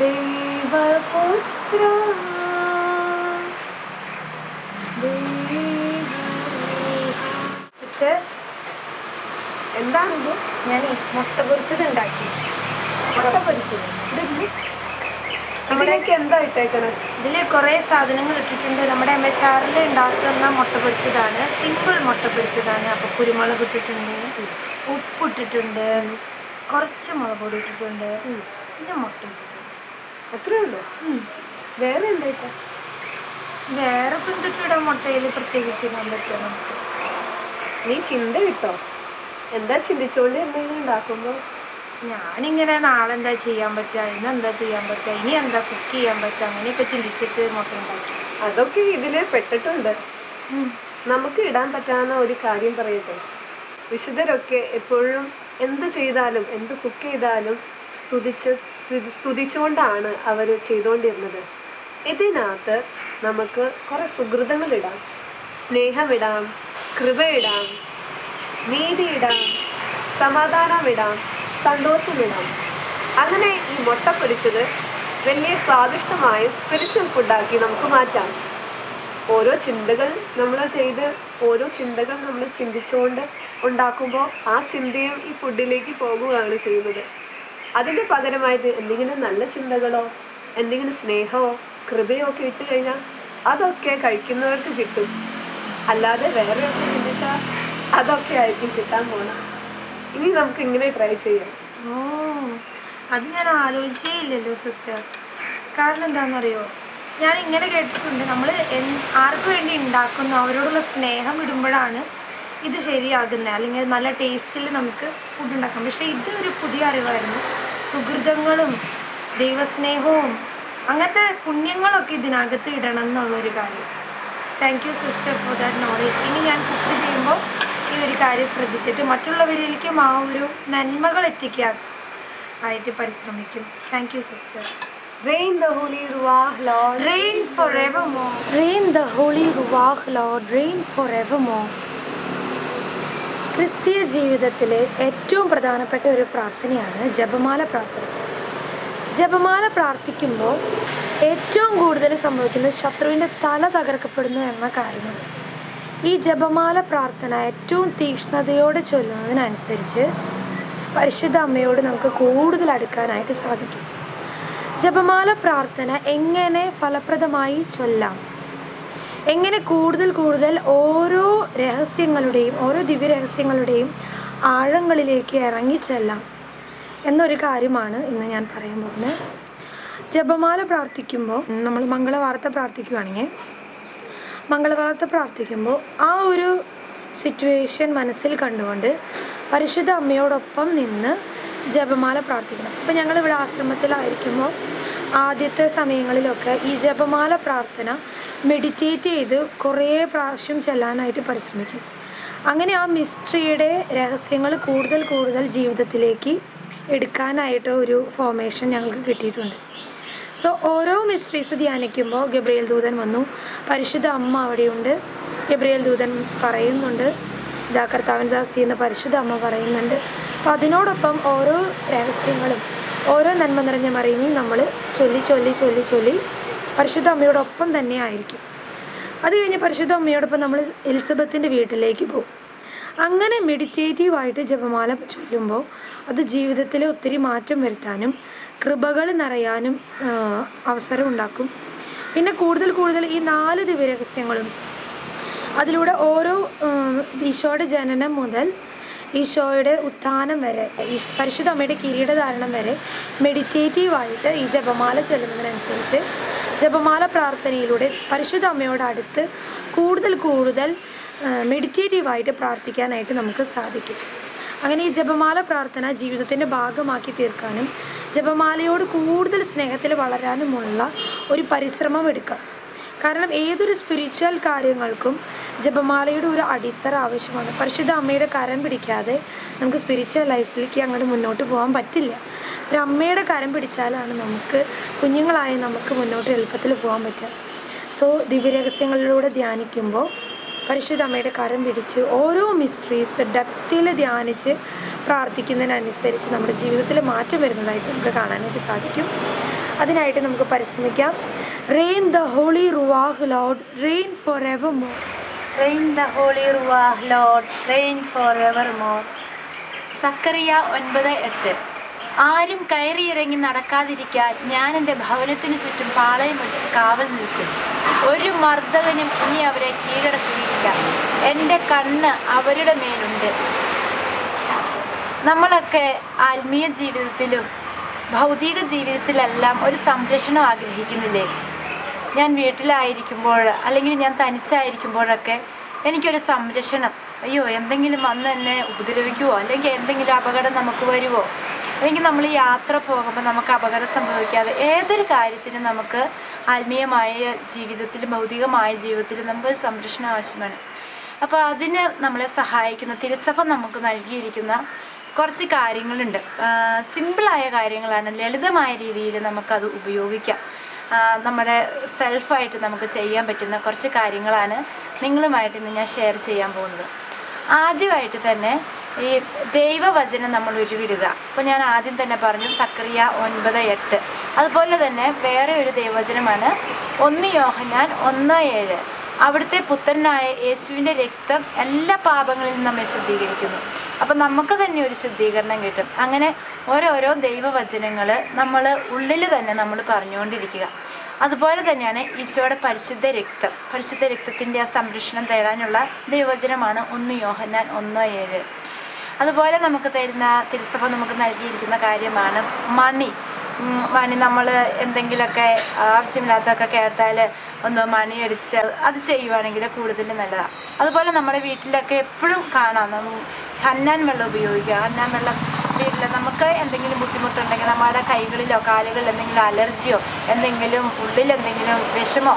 ദേവപുത്ര. എന്താണിത്? ഞാൻ മുട്ട പൊരിച്ചത് ഉണ്ടാക്കി മുട്ട പൊരിച്ചത്. നമ്മുടെയൊക്കെ എന്താ ഇട്ടേക്കണത് ഇതിൽ കുറേ സാധനങ്ങൾ ഇട്ടിട്ടുണ്ട്. നമ്മുടെ എം ഉണ്ടാക്കുന്ന മുട്ട പൊരിച്ചതാണ്. സിമ്പിൾ മുട്ട പൊരിച്ചതാണ്. അപ്പോൾ കുരുമുളക് ഇട്ടിട്ടുണ്ട്. ഉപ്പ് ഇട്ടിട്ടുണ്ട്. കുറച്ച് മുളക് പൊടി ഇട്ടിട്ടുണ്ട്. പിന്നെ മുട്ട അത്രേ ഉള്ളൂ. വേറെ എന്തായിട്ട് വേറെ പെൺകുട്ടിയുടെ മുട്ടയിൽ പ്രത്യേകിച്ച് ഇടാൻ നീ ചിന്ത കിട്ടോ. എന്താ ചിന്തിച്ചോണ്ട് എന്തെങ്കിലും ഉണ്ടാക്കുമ്പോ? ഞാനിങ്ങനെ നാളെ എന്താ ചെയ്യാൻ പറ്റുക ഇന്ന് എന്താ ചെയ്യാൻ പറ്റുക ഇനി എന്താ കുക്ക് ചെയ്യാൻ പറ്റുക അങ്ങനെയൊക്കെ ചിന്തിച്ചിട്ട് മുട്ട ഉണ്ടാക്കി. അതൊക്കെ ഇതിൽ പെട്ടിട്ടുണ്ട്. നമുക്ക് ഇടാൻ പറ്റാവുന്ന ഒരു കാര്യം പറയട്ടെ. വിശുദ്ധരൊക്കെ എപ്പോഴും എന്ത് ചെയ്താലും എന്ത് കുക്ക് ചെയ്താലും സ്തുതിച്ച് സ്തുതി- സ്തുതിച്ചുകൊണ്ടാണ് അവർ ചെയ്തുകൊണ്ടിരുന്നത് ഇതിനകത്ത് നമുക്ക് കുറെ സുഹൃതങ്ങൾ ഇടാം. സ്നേഹമിടാം കൃപയിടാം നീതിയിടാം സമാധാനമിടാം സന്തോഷമിടാം അങ്ങനെ ഈ മുട്ട പൊരിച്ചത് വലിയ സ്വാദിഷ്ടമായ സ്പിരിച്വൽ ഫുഡാക്കി നമുക്ക് മാറ്റാം. ഓരോ ചിന്തകൾ നമ്മൾ ചെയ്ത് ഓരോ ചിന്തകൾ നമ്മൾ ചിന്തിച്ചുകൊണ്ട് ഉണ്ടാക്കുമ്പോൾ ആ ചിന്തയും ഈ ഫുഡിലേക്ക് പോകുകയാണ് ചെയ്യുന്നത്. അതിന്റെ പകരമായിട്ട് എന്തെങ്കിലും നല്ല ചിന്തകളോ എന്തെങ്കിലും സ്നേഹമോ കൃപയോ ഒക്കെ ഇട്ട് കഴിഞ്ഞാൽ അതൊക്കെ കഴിക്കുന്നവർക്ക് കിട്ടും. അല്ലാതെ വേറെ ഒക്കെ ചിന്തിച്ചാൽ അതൊക്കെ ആയിരിക്കും കിട്ടാൻ പോണം ഇനി നമുക്ക് ഇങ്ങനെ ട്രൈ ചെയ്യാം. ഓ അത് ഞാൻ ആലോചിച്ചേ ഇല്ലല്ലോ സിസ്റ്റർ കാരണം എന്താണെന്നറിയോ? ഞാൻ ഇങ്ങനെ കേട്ടിട്ടുണ്ട്. നമ്മൾ ആർക്ക് വേണ്ടി ഉണ്ടാക്കുന്ന? അവരോടുള്ള സ്നേഹം ഇടുമ്പോഴാണ് ഇത് ശരിയാകുന്നത്. അല്ലെങ്കിൽ നല്ല ടേസ്റ്റിൽ നമുക്ക് ഫുഡ് ഉണ്ടാക്കാം പക്ഷേ ഇത് ഒരു പുതിയ അറിവായിരുന്നു. സുഹൃതങ്ങളും ദൈവസ്നേഹവും അങ്ങനത്തെ പുണ്യങ്ങളൊക്കെ ഇതിനകത്ത് ഇടണം എന്നുള്ളൊരു കാര്യം thank you sister for that knowledge ഇനി ഞാൻ കുക്ക് ചെയ്യുമ്പോൾ ഈ ഒരു കാര്യം ശ്രദ്ധിച്ചിട്ട് മറ്റുള്ളവരിലേക്കും ആ ഒരു നന്മകൾ എത്തിക്കാൻ ആയിട്ട് പരിശ്രമിക്കും thank you sister Rain the holy ruach, Lord. Rain forevermore. Rain the holy ruach, Lord. Rain forevermore. ക്രിസ്തീയ ജീവിതത്തിലെ ഏറ്റവും പ്രധാനപ്പെട്ട ഒരു പ്രാർത്ഥനയാണ് ജപമാല പ്രാർത്ഥന. ജപമാല പ്രാർത്ഥിക്കുമ്പോൾ ഏറ്റവും കൂടുതൽ സംഭവിക്കുന്നത് ശത്രുവിന്റെ തല തകർക്കപ്പെടുന്നു എന്ന കാര്യമാണ്. ഈ ജപമാല പ്രാർത്ഥന ഏറ്റവും തീക്ഷ്ണതയോടെ ചൊല്ലുന്നതിനനുസരിച്ച് പരിശുദ്ധ അമ്മയോട് നമുക്ക് കൂടുതൽ അടുക്കാനായിട്ട് സാധിക്കും. ജപമാല പ്രാർത്ഥന എങ്ങനെ ഫലപ്രദമായി ചൊല്ലാം? എങ്ങനെ കൂടുതൽ കൂടുതൽ ഓരോ രഹസ്യങ്ങളുടെയും ഓരോ ദിവ്യരഹസ്യങ്ങളുടെയും ആഴങ്ങളിലേക്ക് ഇറങ്ങിച്ചെല്ലാം എന്നൊരു കാര്യമാണ് ഇന്ന് ഞാൻ പറയാൻ പോകുന്നത്. ജപമാല പ്രാർത്ഥിക്കുമ്പോൾ നമ്മൾ മംഗളവാർത്ത പ്രാർത്ഥിക്കുകയാണെങ്കിൽ മംഗളവാർത്ത പ്രാർത്ഥിക്കുമ്പോൾ ആ ഒരു സിറ്റുവേഷൻ മനസ്സിൽ കണ്ടുകൊണ്ട് പരിശുദ്ധ അമ്മയോടൊപ്പം നിന്ന് ജപമാല പ്രാർത്ഥിക്കണം. അപ്പോൾ ഞങ്ങളിവിടെ ആശ്രമത്തിലായിരിക്കുമ്പോൾ ആദ്യത്തെ സമയങ്ങളിലൊക്കെ ഈ ജപമാല പ്രാർത്ഥന മെഡിറ്റേറ്റ് ചെയ്ത് കുറേ പ്രാവശ്യം ചെല്ലാനായിട്ട് പരിശ്രമിക്കും. അങ്ങനെ ആ മിസ്റ്ററിയുടെ രഹസ്യങ്ങൾ കൂടുതൽ കൂടുതൽ ജീവിതത്തിലേക്ക് എടുക്കാനായിട്ട് ഒരു ഫോർമേഷൻ ഞങ്ങൾക്ക് കിട്ടിയിട്ടുണ്ട്. സോ ഓരോ മിസ്ട്രീസ് ധ്യാനിക്കുമ്പോൾ ഗബ്രിയേൽ ദൂതൻ വന്നു. പരിശുദ്ധ അമ്മ അവിടെയുണ്ട്. ഗബ്രിയേൽ ദൂതൻ പറയുന്നുണ്ട്. ഇതാ കർത്താവൻ ദാസി എന്ന പരിശുദ്ധ അമ്മ പറയുന്നുണ്ട്. അപ്പം അതിനോടൊപ്പം ഓരോ രഹസ്യങ്ങളും ഓരോ നന്മ നിറഞ്ഞ മറിയും നമ്മൾ ചൊല്ലി ചൊല്ലി ചൊല്ലി ചൊല്ലി പരിശുദ്ധ അമ്മയോടൊപ്പം തന്നെ ആയിരിക്കും. അത് കഴിഞ്ഞ് പരിശുദ്ധ അമ്മയോടൊപ്പം നമ്മൾ എലിസബത്തിന്റെ വീട്ടിലേക്ക് പോകും. അങ്ങനെ മെഡിറ്റേറ്റീവായിട്ട് ജപമാല ചൊല്ലുമ്പോൾ അത് ജീവിതത്തിൽ ഒത്തിരി മാറ്റം വരുത്താനും കൃപകൾ നിറയാനും അവസരം ഉണ്ടാക്കും. പിന്നെ കൂടുതൽ കൂടുതൽ ഈ നാല് ദിവ്യരഹസ്യങ്ങളും അതിലൂടെ ഓരോ ഈശോയുടെ ജനനം മുതൽ ഈശോയുടെ ഉത്ഥാനം വരെ പരിശുദ്ധ അമ്മയുടെ കിരീടധാരണം വരെ മെഡിറ്റേറ്റീവായിട്ട് ഈ ജപമാല ചൊല്ലുന്നതിനനുസരിച്ച് ജപമാല പ്രാർത്ഥനയിലൂടെ പരിശുദ്ധ അമ്മയോട് അടുത്ത് കൂടുതൽ കൂടുതൽ മെഡിറ്റേറ്റീവായിട്ട് പ്രാർത്ഥിക്കാനായിട്ട് നമുക്ക് സാധിക്കും. അങ്ങനെ ഈ ജപമാല പ്രാർത്ഥന ജീവിതത്തിന്റെ ഭാഗമാക്കി തീർക്കാനും ജപമാലയോട് കൂടുതൽ സ്നേഹത്തിൽ വളരാനുമുള്ള ഒരു പരിശ്രമം എടുക്കാം. കാരണം ഏതൊരു സ്പിരിച്വൽ കാര്യങ്ങൾക്കും ജപമാലയുടെ ഒരു അടിത്തറ ആവശ്യമാണ്. പരിശുദ്ധ അമ്മയുടെ കരം പിടിക്കാതെ നമുക്ക് സ്പിരിച്വൽ ലൈഫിലേക്ക് അങ്ങോട്ട് മുന്നോട്ട് പോകാൻ പറ്റില്ല. ഒരു അമ്മയുടെ കരം പിടിച്ചാലാണ് നമുക്ക് കുഞ്ഞുങ്ങളായി നമുക്ക് മുന്നോട്ട് എളുപ്പത്തിൽ പോകാൻ പറ്റുക. സോ ദിവ്യരഹസ്യങ്ങളിലൂടെ ധ്യാനിക്കുമ്പോൾ പരിശുദ്ധ അമ്മയുടെ കരം പിടിച്ച് ഓരോ മിസ്റ്ററീസ് ഡെപ്തിൽ ധ്യാനിച്ച് പ്രാർത്ഥിക്കുന്നതിനനുസരിച്ച് നമ്മുടെ ജീവിതത്തിൽ മാറ്റം വരുന്നതായിട്ട് നമുക്ക് കാണാനായിട്ട് സാധിക്കും. അതിനായിട്ട് നമുക്ക് പരിശ്രമിക്കാം. Rain the holy ruach Lord rain forevermore Rain ruach Lord rain forevermore Zechariah ഒൻപത് എട്ട്. ആരും കയറിയിറങ്ങി നടക്കാതിരിക്കാൻ ഞാൻ എന്റെ ഭവനത്തിന് ചുറ്റും പാളയം അടിച്ച് കാവൽ നിൽക്കും. ഒരു മർദ്ദകനും ഇനി അവരെ കീഴടക്കുകയില്ല എന്റെ കണ്ണ് അവരുടെ മേലുണ്ട്. നമ്മളൊക്കെ ആത്മീയ ജീവിതത്തിലും ഭൗതിക ജീവിതത്തിലെല്ലാം ഒരു സംരക്ഷണം ആഗ്രഹിക്കുന്നില്ലേ? ഞാൻ വീട്ടിലായിരിക്കുമ്പോൾ അല്ലെങ്കിൽ ഞാൻ തനിച്ചായിരിക്കുമ്പോഴൊക്കെ എനിക്കൊരു സംരക്ഷണം. അയ്യോ എന്തെങ്കിലും വന്ന് എന്നെ ഉപദ്രവിക്കുമോ അല്ലെങ്കിൽ എന്തെങ്കിലും അപകടം നമുക്ക് വരുമോ അല്ലെങ്കിൽ നമ്മൾ യാത്ര പോകുമ്പോൾ നമുക്ക് അപകടം സംഭവിക്കാതെ ഏതൊരു കാര്യത്തിനും നമുക്ക് ആത്മീയമായ ജീവിതത്തിലും ഭൗതികമായ ജീവിതത്തിലും നമുക്കൊരു സംരക്ഷണം ആവശ്യമാണ്. അപ്പോൾ അതിന് നമ്മളെ സഹായിക്കുന്ന തിരുസഭ നമുക്ക് നൽകിയിരിക്കുന്ന കുറച്ച് കാര്യങ്ങളുണ്ട്. സിമ്പിളായ കാര്യങ്ങളാണ് ലളിതമായ രീതിയിൽ നമുക്കത് ഉപയോഗിക്കാം. നമ്മുടെ സെൽഫായിട്ട് നമുക്ക് ചെയ്യാൻ പറ്റുന്ന കുറച്ച് കാര്യങ്ങളാണ് നിങ്ങളുമായിട്ട് ഇന്ന് ഞാൻ ഷെയർ ചെയ്യാൻ പോകുന്നത്. ആദ്യമായിട്ട് തന്നെ ഈ ദൈവവചനം നമ്മൾ ഉരുവിടുക. അപ്പോൾ ഞാൻ ആദ്യം തന്നെ പറഞ്ഞു സക്രിയ ഒൻപത് എട്ട്. അതുപോലെ തന്നെ വേറെ ഒരു ദൈവവചനമാണ് ഒന്ന് യോഹന്നാൻ ഒന്ന് ഏഴ്. അവിടുത്തെ പുത്രനായ യേശുവിന്റെ രക്തം എല്ലാ പാപങ്ങളിൽ നിന്നും നമ്മെ ശുദ്ധീകരിക്കുന്നു. അപ്പം നമുക്ക് തന്നെ ഒരു ശുദ്ധീകരണം കിട്ടും. അങ്ങനെ ഓരോരോ ദൈവവചനങ്ങൾ നമ്മൾ ഉള്ളിൽ തന്നെ നമ്മൾ പറഞ്ഞുകൊണ്ടിരിക്കുക. അതുപോലെ തന്നെയാണ് ഈശോയുടെ പരിശുദ്ധ രക്തം. പരിശുദ്ധ രക്തത്തിന്റെ ആ സംരക്ഷണം തേടാനുള്ള ദൈവവചനമാണ് ഒന്ന് യോഹന്നാൻ ഒന്ന് ഏഴ്. അതുപോലെ നമുക്ക് തരുന്ന തിരുസഭ നമുക്ക് നൽകിയിരിക്കുന്ന കാര്യമാണ് മണി. മണി നമ്മൾ എന്തെങ്കിലുമൊക്കെ ആവശ്യമില്ലാത്തതൊക്കെ കേട്ടാൽ ഒന്ന് മണി അടിച്ച് അത് ചെയ്യുവാണെങ്കിൽ കൂടുതൽ നല്ലതാണ് അതുപോലെ നമ്മുടെ വീട്ടിലൊക്കെ എപ്പോഴും കാണാം. ഹന്നാൻ വെള്ളം ഉപയോഗിക്കുക. ഹന്നാൻ വെള്ളം വീട്ടിൽ നമുക്ക് എന്തെങ്കിലും ബുദ്ധിമുട്ടുണ്ടെങ്കിൽ നമ്മുടെ കൈകളിലോ കാലുകളിൽ എന്തെങ്കിലും അലർജിയോ എന്തെങ്കിലും ഉള്ളിൽ എന്തെങ്കിലും വിഷമോ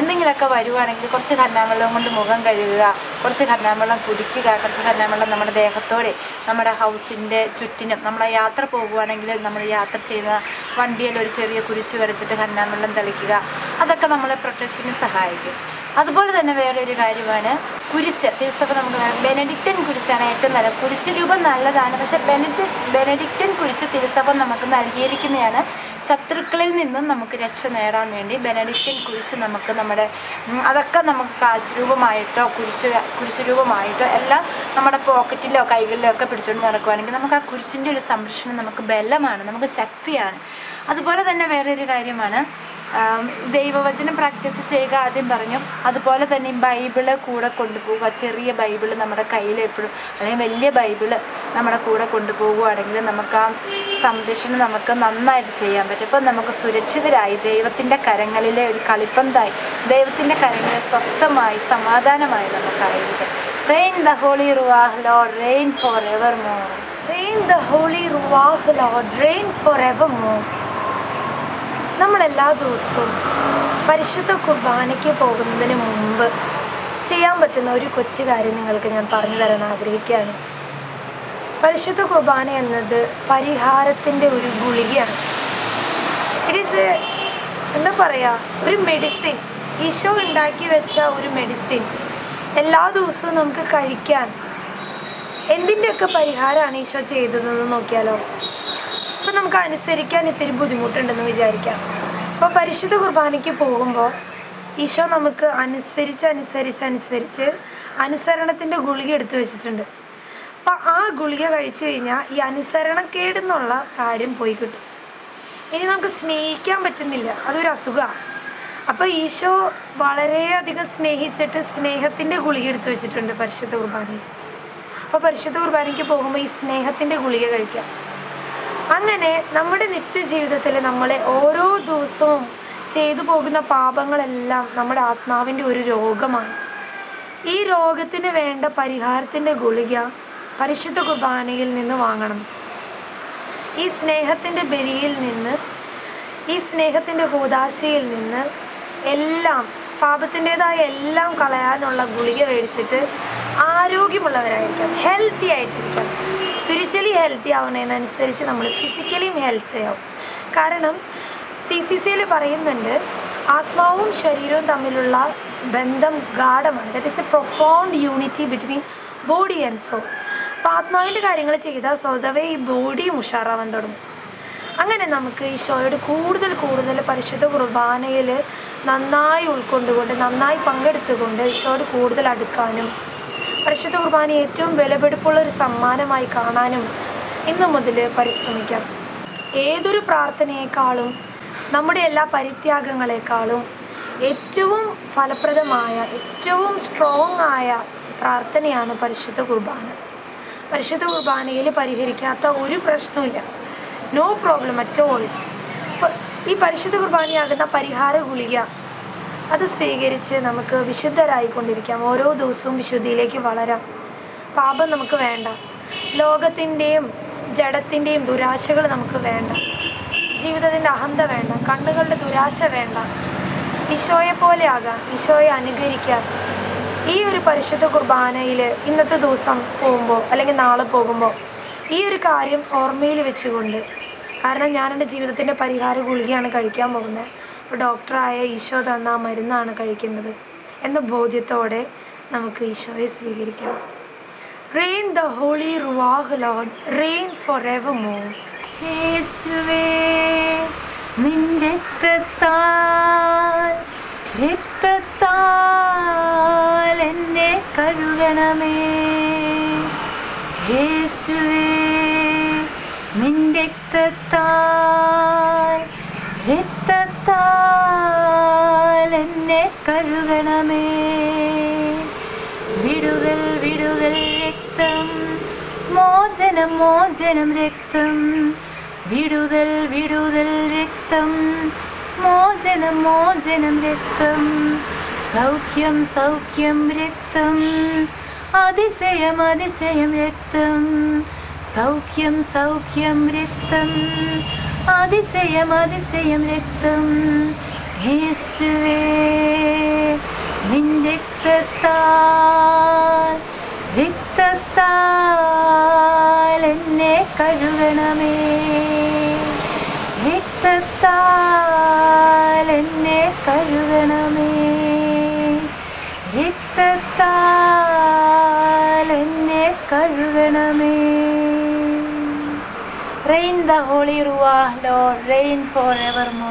എന്തെങ്കിലുമൊക്കെ വരുവാണെങ്കിൽ കുറച്ച് കന്നാമ്പെള്ളം കൊണ്ട് മുഖം കഴുകുക കുറച്ച് കന്നാമ്പെള്ളം കുടിക്കുക കുറച്ച് കന്നാമ്പെള്ളം നമ്മുടെ ദേഹത്തോടെ നമ്മുടെ ഹൗസിന്റെ ചുറ്റിനും നമ്മൾ യാത്ര പോകുവാണെങ്കിൽ നമ്മൾ യാത്ര ചെയ്യുന്ന വണ്ടിയിൽ ഒരു ചെറിയ കുരിശ് വരച്ചിട്ട് കന്നാമ്പെള്ളം തളിക്കുക. അതൊക്കെ നമ്മളെ പ്രൊട്ടക്ഷന് സഹായിക്കും. അതുപോലെ തന്നെ വേറൊരു കാര്യമാണ് കുരിശ്. ക്രിസ്തഫർ നമുക്ക് ബെനഡിക്റ്റൻ കുരിശാണ് ഏറ്റവും നല്ലത്. കുരിശ് രൂപം നല്ലതാണ്. പക്ഷെ ബെനഡി ബെനഡിക്റ്റൻ കുരിശ് തിരുസഭ നമുക്ക് നൽകിയിരിക്കുന്നതാണ്. ശത്രുക്കളിൽ നിന്നും നമുക്ക് രക്ഷ നേടാൻ വേണ്ടി ബെനഡിക്റ്റൻ കുരിശ് നമുക്ക് നമ്മുടെ അതൊക്കെ നമുക്ക് കാശ് രൂപമായിട്ടോ കുരിശ് കുരിശ് രൂപമായിട്ടോ എല്ലാം നമ്മുടെ പോക്കറ്റിലോ കൈകളിലോ ഒക്കെ പിടിച്ചുകൊണ്ട് നടക്കുവാണെങ്കിൽ നമുക്ക് ആ കുരിശിന്റെ ഒരു സംരക്ഷണം നമുക്ക് ബലമാണ് നമുക്ക് ശക്തിയാണ്. അതുപോലെ തന്നെ വേറൊരു കാര്യമാണ് ദൈവവചനം പ്രാക്ടീസ് ചെയ്യുക ആദ്യം പറഞ്ഞു. അതുപോലെ തന്നെ ബൈബിൾ കൂടെ കൊണ്ടുപോവുക. ചെറിയ ബൈബിൾ നമ്മുടെ കയ്യിൽ എപ്പോഴും അല്ലെങ്കിൽ വലിയ ബൈബിൾ നമ്മുടെ കൂടെ കൊണ്ടുപോകുകയാണെങ്കിൽ നമുക്ക് ആ സംരക്ഷണം നമുക്ക് നന്നായിട്ട് ചെയ്യാൻ പറ്റും. അപ്പം നമുക്ക് സുരക്ഷിതരായി ദൈവത്തിന്റെ കരങ്ങളിലെ ഒരു കളിപ്പന്തായി ദൈവത്തിന്റെ കരങ്ങളിൽ സ്വസ്ഥമായി സമാധാനമായി നമുക്കായിരിക്കും. Rain the holy ruach Lord rain forevermore holy ruach Lord rain forevermore forevermore. നമ്മൾ എല്ലാ ദിവസവും പരിശുദ്ധ കുർബാനയ്ക്ക് പോകുന്നതിന് മുമ്പ് ചെയ്യാൻ പറ്റുന്ന ഒരു കൊച്ചു കാര്യം നിങ്ങൾക്ക് ഞാൻ പറഞ്ഞു തരാൻ ആഗ്രഹിക്കുകയാണ്. പരിശുദ്ധ കുർബാന എന്നത് പരിഹാരത്തിന്റെ ഒരു ഗുളികയാണ്. ഇറ്റ് ഈസ് എന്താ പറയുക ഒരു മെഡിസിൻ ഈശോ ഉണ്ടാക്കി വെച്ച ഒരു മെഡിസിൻ എല്ലാ ദിവസവും നമുക്ക് കഴിക്കാൻ. എന്തിന്റെയൊക്കെ പരിഹാരമാണ് ഈശോ ചെയ്തതെന്ന് നോക്കിയാലോ? അപ്പം നമുക്ക് അനുസരിക്കാൻ ഇത്തിരി ബുദ്ധിമുട്ടുണ്ടെന്ന് വിചാരിക്കാം. അപ്പോൾ പരിശുദ്ധ കുർബാനയ്ക്ക് പോകുമ്പോൾ ഈശോ നമുക്ക് അനുസരിച്ച് അനുസരിച്ച് അനുസരിച്ച് അനുസരണത്തിന്റെ ഗുളിക എടുത്തു വെച്ചിട്ടുണ്ട്. അപ്പം ആ ഗുളിക കഴിച്ചു കഴിഞ്ഞാൽ ഈ അനുസരണം കേടുന്നുള്ള കാര്യം പോയി കിട്ടും. ഇനി നമുക്ക് സ്നേഹിക്കാൻ പറ്റുന്നില്ല. അതൊരു അസുഖമാണ്. അപ്പോൾ ഈശോ വളരെയധികം സ്നേഹിച്ചിട്ട് സ്നേഹത്തിന്റെ ഗുളിക എടുത്തു വെച്ചിട്ടുണ്ട് പരിശുദ്ധ കുർബാനയിൽ. അപ്പോൾ പരിശുദ്ധ കുർബാനയ്ക്ക് പോകുമ്പോൾ ഈ സ്നേഹത്തിന്റെ ഗുളിക കഴിക്കാം. അങ്ങനെ നമ്മുടെ നിത്യജീവിതത്തിൽ നമ്മളെ ഓരോ ദിവസവും ചെയ്തു പോകുന്ന പാപങ്ങളെല്ലാം നമ്മുടെ ആത്മാവിന്റെ ഒരു രോഗമാണ്. ഈ രോഗത്തിന് വേണ്ട പരിഹാരത്തിന്റെ ഗുളിക പരിശുദ്ധ കുർബാനയിൽ നിന്ന് വാങ്ങണം. ഈ സ്നേഹത്തിന്റെ ബലിയിൽ നിന്ന് ഈ സ്നേഹത്തിന്റെ കൂതാശയിൽ നിന്ന് എല്ലാം പാപത്തിന്റെതായ എല്ലാം കളയാനുള്ള ഗുളിക മേടിച്ചിട്ട് ആരോഗ്യമുള്ളവരായിരിക്കാം ഹെൽത്തി ആയിട്ടിരിക്കാം സ്പിരിച്വലി ഹെൽത്തി ആവുന്നതിനനുസരിച്ച് നമ്മൾ ഫിസിക്കലിയും ഹെൽത്തി ആവും. കാരണം സി സി സിയിൽ പറയുന്നുണ്ട് ആത്മാവും ശരീരവും തമ്മിലുള്ള ബന്ധം ഗാഠമാണ്. That is a profound unity between body and soul അപ്പോൾ ആത്മാവിന്റെ കാര്യങ്ങൾ ചെയ്താൽ സ്വതവേ ഈ ബോഡിയും ഉഷാറാവാൻ തുടങ്ങും. അങ്ങനെ നമുക്ക് ഈശോയോട് കൂടുതൽ കൂടുതൽ പരിശുദ്ധ കുർബാനയിൽ നന്നായി ഉൾക്കൊണ്ടുകൊണ്ട് നന്നായി പങ്കെടുത്തുകൊണ്ട് ഈശോയോട് കൂടുതൽ അടുക്കാനും പരിശുദ്ധ കുർബാന ഏറ്റവും വിലപിടിപ്പുള്ള ഒരു സമ്മാനമായി കാണാനും ഇന്നു മുതൽ പരിശ്രമിക്കാം. ഏതൊരു പ്രാർത്ഥനയേക്കാളും നമ്മുടെ എല്ലാ പരിത്യാഗങ്ങളെക്കാളും ഏറ്റവും ഫലപ്രദമായ ഏറ്റവും സ്ട്രോങ് ആയ പ്രാർത്ഥനയാണ് പരിശുദ്ധ കുർബാന. പരിശുദ്ധ കുർബാനയിൽ പരിഹരിക്കാത്ത ഒരു പ്രശ്നവുമില്ല. നോ പ്രോബ്ലം അറ്റ് ഓൾ ഈ പരിശുദ്ധ കുർബാനയാകുന്ന പരിഹാര ഗുളിക അത് സ്വീകരിച്ച് നമുക്ക് വിശുദ്ധരായിക്കൊണ്ടിരിക്കാം. ഓരോ ദിവസവും വിശുദ്ധിയിലേക്ക് വളരാം. പാപം നമുക്ക് വേണ്ട. ലോകത്തിന്റെയും ജഡത്തിന്റെയും ദുരാശകൾ നമുക്ക് വേണ്ട. ജീവിതത്തിന്റെ അഹന്ത വേണ്ട. കണ്ണുകളുടെ ദുരാശ വേണ്ട. ഈശോയെ പോലെ ആകാം. ഈശോയെ അനുകരിക്കാം. ഈ ഒരു പരിശുദ്ധ കുർബാനയിൽ ഇന്നത്തെ ദിവസം പോകുമ്പോൾ അല്ലെങ്കിൽ നാളെ പോകുമ്പോൾ ഈ ഒരു കാര്യം ഓർമ്മയിൽ വെച്ചുകൊണ്ട് കാരണം ഞാൻ എന്റെ ജീവിതത്തിന്റെ പരിഹാര ഗുളികയാണ് കഴിക്കാൻ പോകുന്നത്. ഡോക്ടറായ ഈശോ തന്ന ആ മരുന്നാണ് കഴിക്കുന്നത് എന്ന ബോധ്യത്തോടെ നമുക്ക് ഈശോയെ സ്വീകരിക്കാം. Rain the holy ruach Lord rain forevermore യേശുവേ നിന്റെ എന്നെ കഴുകണമേ. യേശുവേ നിന്റെ രക്തത്താൽ കഴുകണമേ. വിടുതൽ വിടുതൽ രക്തം. മോചനം മോചനം രക്തം. വിടുതൽ വിടുതൽ രക്തം. മോചനം മോചനം രക്തം. സൗഖ്യം സൗഖ്യം രക്തം. അതിശയം അതിശയം രക്തം. സൗഖ്യം സൗഖ്യം രക്തം. അതിശയം അതിശയം രക്തം. യേശുവേ നിന്റെ രക്തത്താൽ രക്തത്താൽ എന്നെ കഴുകണമേ. രക്തത്താൽ എന്നെ കഴുകണമേ. രക്തത്താൽ എന്നെ കഴുകണമേ. Rain the holy ruach Lord rain forevermore